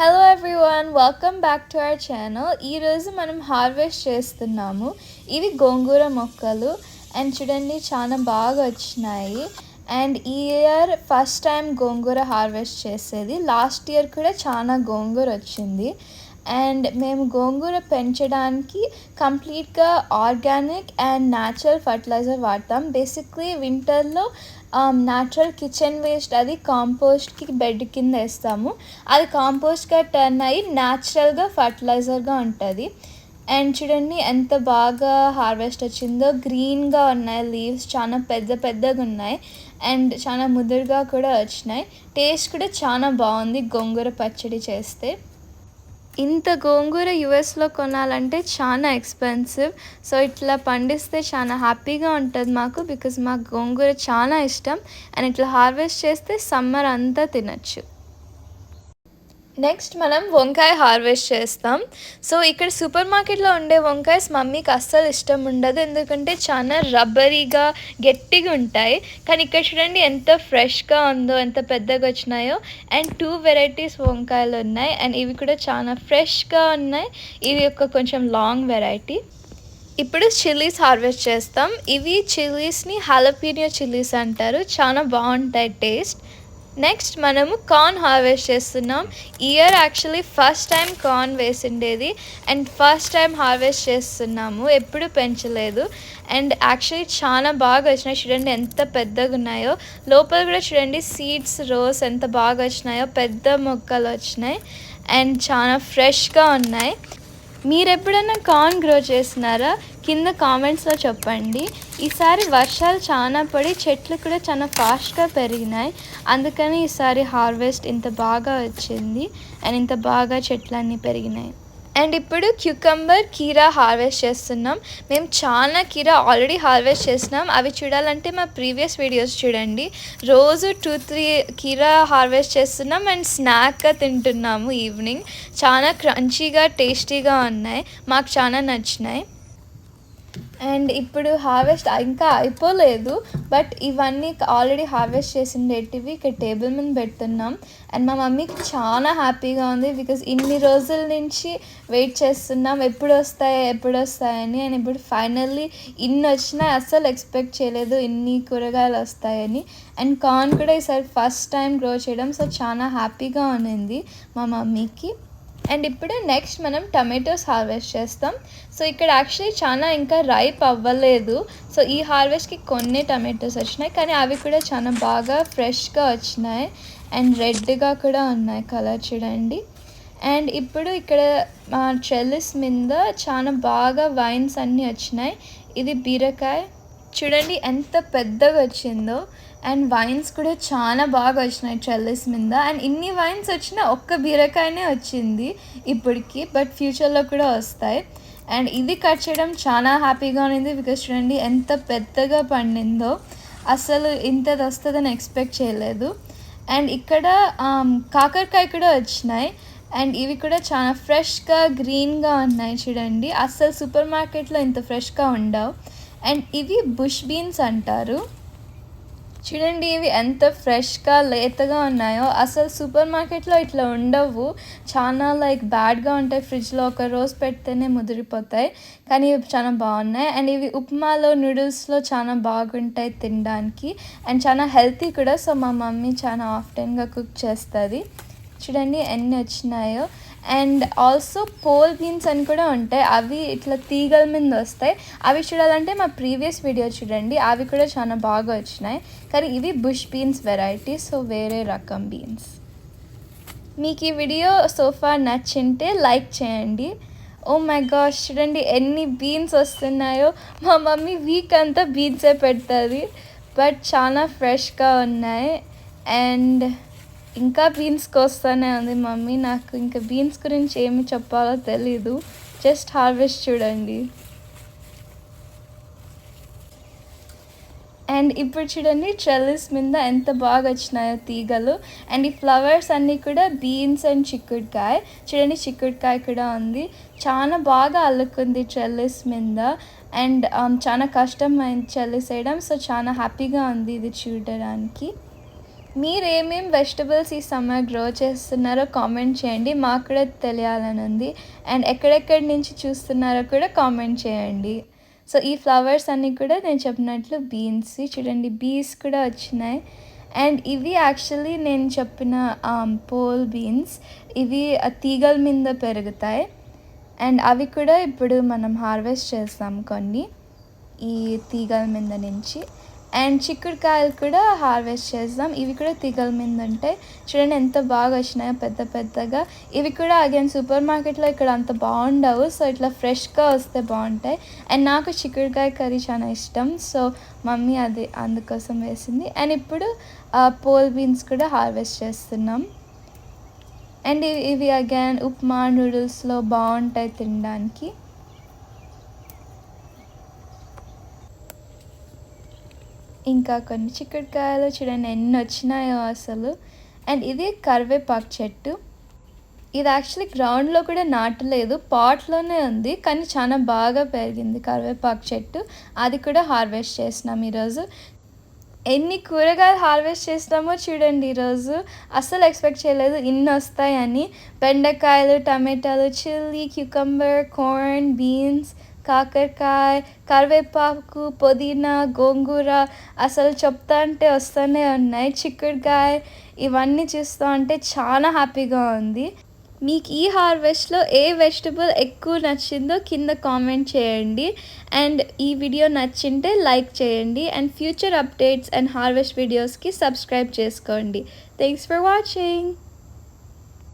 Hello everyone welcome back to our channel ఈరోజు మనం harvest చేస్తున్నాము. ఇవి గోంగూర మొక్కలు. అండ్ చూడండి చాలా బాగా వచ్చినాయి. అండ్ ఈ year first time gongura harvest చేసేది. లాస్ట్ ఇయర్ కూడా చాలా గోంగూర వచ్చింది. అండ్ మేము గోంగూర పెంచడానికి కంప్లీట్గా ఆర్గానిక్ అండ్ న్యాచురల్ ఫర్టిలైజర్ వాడతాం. బేసిక్లీ వింటర్లో న్యాచురల్ కిచెన్ వేస్ట్ అది కాంపోస్ట్కి బెడ్ కింద వేస్తాము. అది కాంపోస్ట్గా టర్న్ అయ్యి న్యాచురల్గా ఫర్టిలైజర్గా ఉంటుంది. అండ్ చూడండి ఎంత బాగా హార్వెస్ట్ వచ్చిందో. గ్రీన్గా ఉన్నాయి లీవ్స్ చాలా పెద్ద పెద్దగా ఉన్నాయి. అండ్ చాలా ముదురుగా కూడా వచ్చినాయి. టేస్ట్ కూడా చాలా బాగుంది గోంగూర పచ్చడి చేస్తే. ఇంత గోంగూర యుఎస్లో కొనాలంటే చాలా ఎక్స్పెన్సివ్. సో ఇట్లా పండిస్తే చాలా హ్యాపీగా ఉంటుంది మాకు బికాజ్ మాకు గోంగూర చాలా ఇష్టం. అండ్ ఇట్లా హార్వెస్ట్ చేస్తే సమ్మర్ అంతా తినచ్చు. నెక్స్ట్ మనం వంకాయ హార్వెస్ట్ చేస్తాం. సో ఇక్కడ సూపర్ మార్కెట్లో ఉండే వంకాయస్ మమ్మీకి అస్సలు ఇష్టం ఉండదు. ఎందుకంటే చాలా రబ్బరీగా గట్టిగా ఉంటాయి. కానీ ఇక్కడ చూడండి ఎంత ఫ్రెష్గా ఉందో ఎంత పెద్దగా వచ్చినాయో. అండ్ టూ వెరైటీస్ వంకాయలు ఉన్నాయి. అండ్ ఇవి కూడా చాలా ఫ్రెష్గా ఉన్నాయి. ఇవి ఒక కొంచెం లాంగ్ వెరైటీ. ఇప్పుడు చిల్లీస్ హార్వెస్ట్ చేస్తాం. ఇవి చిల్లీస్ని హలపీనియో చిల్లీస్ అంటారు. చాలా బాగుంటాయి టేస్ట్. నెక్స్ట్ మనము కార్న్ హార్వెస్ట్ చేస్తున్నాం. Year actually first time corn వేసిండేది. And first time harvest చేస్తున్నాము. ఎప్పుడు పెంచలేదు. అండ్ యాక్చువల్లీ చాలా బాగా వచ్చినాయి. చూడండి ఎంత పెద్దగా ఉన్నాయో. లోపల కూడా చూడండి సీడ్స్ రోస్ ఎంత బాగా వచ్చినాయో. పెద్ద మొక్కలు వచ్చినాయి. అండ్ చాలా ఫ్రెష్గా ఉన్నాయి. మీరు ఎప్పుడైనా కార్న్ గ్రో చేస్తున్నారా కింద కామెంట్స్లో చెప్పండి. ఈసారి వర్షాలు చాలా పడి చెట్లు కూడా చాలా ఫాస్ట్గా పెరిగినాయి. అందుకని ఈసారి హార్వెస్ట్ ఇంత బాగా వచ్చింది. అండ్ ఇంత బాగా చెట్లన్నీ పెరిగినాయి. అండ్ ఇప్పుడు క్యూకంబర్ కీరా హార్వెస్ట్ చేస్తున్నాం. మేము చాలా కీరా ఆల్రెడీ హార్వెస్ట్ చేసినాం అవి చూడాలంటే మా ప్రీవియస్ వీడియోస్ చూడండి. రోజు టూ త్రీ కీరా హార్వెస్ట్ చేస్తున్నాం అండ్ స్నాక్గా తింటున్నాము ఈవినింగ్. చాలా క్రంచీగా టేస్టీగా ఉన్నాయి. మాకు చాలా నచ్చినాయి. అండ్ ఇప్పుడు హార్వెస్ట్ ఇంకా అయిపోలేదు బట్ ఇవన్నీ ఆల్రెడీ హార్వెస్ట్ చేసిండేటివి ఇక్కడ టేబుల్ మీద పెడుతున్నాం. అండ్ మా మమ్మీకి చాలా హ్యాపీగా ఉంది బికాజ్ ఇన్ని రోజుల నుంచి వెయిట్ చేస్తున్నాం ఎప్పుడు వస్తాయి ఎప్పుడు వస్తాయని అండ్ ఇప్పుడు ఫైనల్లీ ఇన్ని వచ్చినాయి అస్సలు ఎక్స్పెక్ట్ చేయలేదు ఇన్ని కూరగాయలు వస్తాయని. అండ్ కార్న్ కూడా ఈసారి ఫస్ట్ టైం గ్రో చేయడం సో చాలా హ్యాపీగా ఉన్నింది మా మమ్మీకి. అండ్ ఇప్పుడు నెక్స్ట్ మనం టమాటోస్ హార్వెస్ట్ చేస్తాం. సో ఇక్కడ యాక్చువల్లీ చాలా ఇంకా రైప్ అవ్వలేదు. సో ఈ హార్వెస్ట్కి కొన్ని టమాటోస్ వచ్చినాయి. కానీ అవి కూడా చాలా బాగా ఫ్రెష్గా వచ్చినాయి. అండ్ రెడ్గా కూడా ఉన్నాయి కలర్ చూడండి. అండ్ ఇప్పుడు ఇక్కడ మా చెల్లిస్ మీద చాలా బాగా వైన్స్ అన్నీ వచ్చినాయి. ఇది బీరకాయ చూడండి ఎంత పెద్దగా వచ్చిందో. అండ్ వైన్స్ కూడా చాలా బాగా వచ్చినాయి ట్రెల్లిస్ మీద. అండ్ ఇన్ని వైన్స్ వచ్చినా ఒక్క బీరకాయనే వచ్చింది ఇప్పటికి బట్ ఫ్యూచర్లో కూడా వస్తాయి. అండ్ ఇది కట్ చేయడం చాలా హ్యాపీగా ఉంది బికాస్ చూడండి ఎంత పెద్దగా పండిందో. అసలు ఇంతది వస్తుందని ఎక్స్పెక్ట్ చేయలేదు. అండ్ ఇక్కడ um, కాకరకాయ కూడా వచ్చినాయి. అండ్ ఇవి కూడా చాలా ఫ్రెష్గా గ్రీన్గా ఉన్నాయి చూడండి. అస్సలు సూపర్ మార్కెట్లో ఇంత ఫ్రెష్గా ఉండవు. అండ్ ఇవి బుష్ బీన్స్ అంటారు. చూడండి ఇవి ఎంత ఫ్రెష్గా లేతగా ఉన్నాయో. అసలు సూపర్ మార్కెట్లో ఇట్లా ఉండవు. చాలా లైక్ బ్యాడ్గా ఉంటాయి. ఫ్రిడ్జ్లో ఒక రోజు పెడితేనే ముదిరిపోతాయి. కానీ ఇవి చాలా బాగున్నాయి. అండ్ ఇవి ఉప్మాలో నూడిల్స్లో చాలా బాగుంటాయి తినడానికి. అండ్ చాలా హెల్తీ కూడా. సో మా మమ్మీ చాలా ఆఫ్టెన్గా కుక్ చేస్తుంది. చూడండి ఎన్ని వచ్చినాయో. అండ్ ఆల్సో పోల్ బీన్స్ అని కూడా ఉంటాయి. అవి ఇట్లా తీగల మీద వస్తాయి. అవి చూడాలంటే మా ప్రీవియస్ వీడియో చూడండి. అవి కూడా చాలా బాగా వచ్చినాయి. కానీ ఇవి బుష్ బీన్స్ వెరైటీ. సో వేరే రకం బీన్స్. మీకు ఈ వీడియో సోఫా నచ్చింటే లైక్ చేయండి. ఓ మై గాష్ చూడండి ఎన్ని బీన్స్ వస్తున్నాయో. మా మమ్మీ వీక్ అంతా బీన్సే పెడుతుంది. బట్ చాలా ఫ్రెష్గా ఉన్నాయి. అండ్ ఇంకా బీన్స్కి వస్తూనే ఉంది మమ్మీ. నాకు ఇంకా బీన్స్ గురించి ఏమి చెప్పాలో తెలీదు. జస్ట్ హార్వెస్ట్ చూడండి. అండ్ ఇప్పుడు చూడండి ట్రెల్లిస్ మీద ఎంత బాగా వచ్చినాయో తీగలు. అండ్ ఈ ఫ్లవర్స్ అన్నీ కూడా బీన్స్ అండ్ చిక్కుడుకాయ. చూడండి చిక్కుడుకాయ కూడా ఉంది. చాలా బాగా అల్లుకుంది ట్రెల్లిస్ మీద. అండ్ um, చాలా కష్టం అయింది ట్రెల్లిస్ వేయడం. సో చాలా హ్యాపీగా ఉంది ఇది చూడడానికి. మీరు ఏమేం వెజిటబుల్స్ ఈ సమ్మర్ గ్రో చేస్తున్నారో కామెంట్ చేయండి. మాకు కూడా తెలియాలని ఉంది. అండ్ ఎక్కడెక్కడి నుంచి చూస్తున్నారో కూడా కామెంట్ చేయండి. సో ఈ ఫ్లవర్స్ అన్నీ కూడా నేను చెప్పినట్లు బీన్స్ చూడండి బీన్స్ కూడా వచ్చినాయి. అండ్ ఇవి యాక్చువల్లీ నేను చెప్పిన పోల్ బీన్స్ ఇవి తీగల మీద పెరుగుతాయి. అండ్ అవి కూడా ఇప్పుడు మనం హార్వెస్ట్ చేస్తాం కొన్ని ఈ తీగల మీద నుంచి. అండ్ చిక్కుడుకాయలు కూడా హార్వెస్ట్ చేద్దాం ఇవి కూడా తీగల మీద ఉంటాయి. చూడండి ఎంత బాగా వచ్చినాయో పెద్ద పెద్దగా. ఇవి కూడా అగైన్ సూపర్ మార్కెట్లో ఇక్కడ అంత బాగుండవు. సో ఇట్లా ఫ్రెష్గా వస్తే బాగుంటాయి. అండ్ నాకు చిక్కుడుకాయ కర్రీ చాలా ఇష్టం. సో మమ్మీ అది అందుకోసం వేసింది. అండ్ ఇప్పుడు పోల్ బీన్స్ కూడా హార్వెస్ట్ చేస్తున్నాం. అండ్ ఇవి ఇవి అగైన్ ఉప్మా నూడిల్స్లో బాగుంటాయి తినడానికి. ఇంకా కొన్ని చిక్కుడుకాయలు చూడండి ఎన్ని వచ్చినాయో అసలు. అండ్ ఇది కరివేపాకు చెట్టు. ఇది యాక్చువల్లీ గ్రౌండ్లో కూడా నాటలేదు పాట్లోనే ఉంది కానీ చాలా బాగా పెరిగింది కరివేపాకు చెట్టు. అది కూడా హార్వెస్ట్ చేసినాం ఈరోజు. ఎన్ని కూరగాయలు హార్వెస్ట్ చేస్తామో చూడండి ఈరోజు. అస్సలు ఎక్స్పెక్ట్ చేయలేదు ఇన్ని వస్తాయని. బెండకాయలు టమాటాలు చిల్లీ క్యూకంబర్ కార్న్ బీన్స్ కాకరకాయ కరివేపాకు పుదీనా గోంగూర అసలు చెప్తా అంటే వస్తూనే ఉన్నాయి. చిక్కుడుకాయ ఇవన్నీ చూస్తూ ఉంటే చాలా హ్యాపీగా ఉంది. మీకు ఈ హార్వెస్ట్లో ఏ వెజిటబుల్ ఎక్కువ నచ్చిందో కింద కామెంట్ చేయండి. అండ్ ఈ వీడియో నచ్చింటే లైక్ చేయండి. And future updates and harvest వీడియోస్కి సబ్స్క్రైబ్ చేసుకోండి. Thanks for watching.